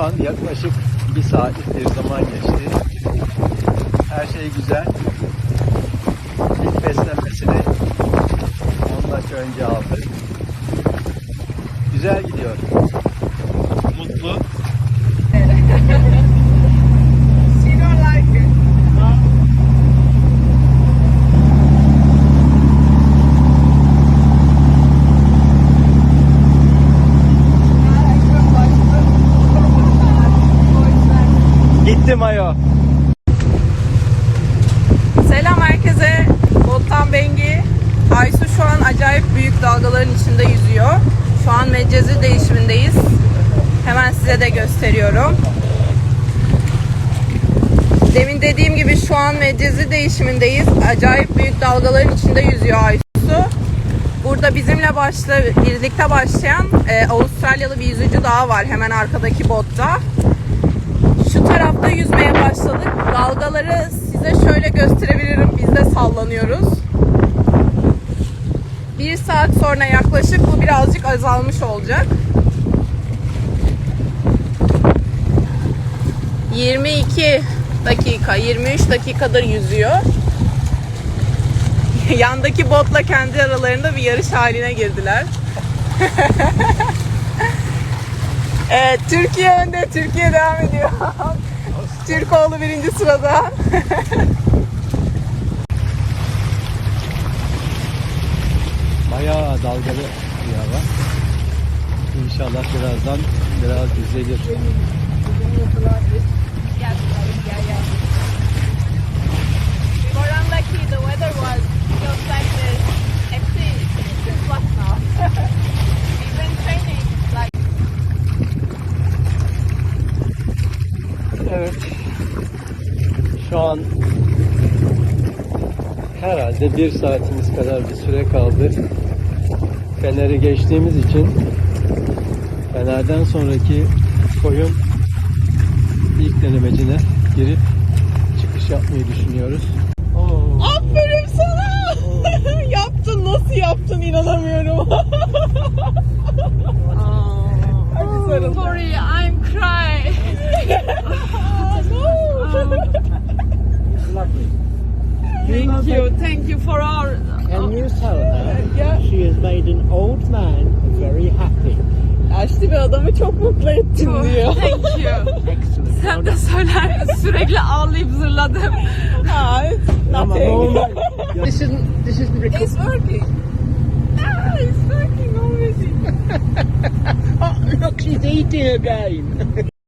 An yaklaşık bir saatlik bir zaman geçti. Her şey güzel. İlk beslenmesini 10 dakika önce aldık. Güzel gidiyor. Gitti mayo. Selam herkese. Boltan Bengi. Aysu şu an acayip büyük dalgaların içinde yüzüyor. Şu an Medcezir değişimindeyiz. Hemen size de gösteriyorum. Demin dediğim gibi şu an Medcezir değişimindeyiz. Acayip büyük dalgaların içinde yüzüyor Aysu. Burada bizimle başla, birlikte başlayan e, Avustralyalı bir yüzücü daha var hemen arkadaki botta. Başladık. Dalgaları size şöyle gösterebilirim. Biz de sallanıyoruz. Bir saat sonra yaklaşık bu birazcık azalmış olacak. 22 dakika, 23 dakikadır yüzüyor. Yandaki botla kendi aralarında bir yarış haline girdiler. Evet, Türkiye önde. Türkiye devam ediyor. Türkoğlu birinci sırada. Bayağı dalgalı bir hava. İnşallah birazdan biraz düzelir. Evet. Şu an herhalde bir saatimiz kadar bir süre kaldı. Fener'i geçtiğimiz için Fener'den sonraki koyun ilk denemecine girip çıkış yapmayı düşünüyoruz. Aferin sana. yaptın. Nasıl yaptın? İnanamıyorum. You, thank you for our. Can you tell her Ya, she has made an old man very happy? yaşlı bir adamı çok mutlu ettin diyor. Thank you. Excellent. Sen de söyler sürekli ağlayıp zırladım. Hi, Ama nothing. normal. this isn't this isn't It's recorded. working. Ah, it's working already. Oh, look, she's eating again.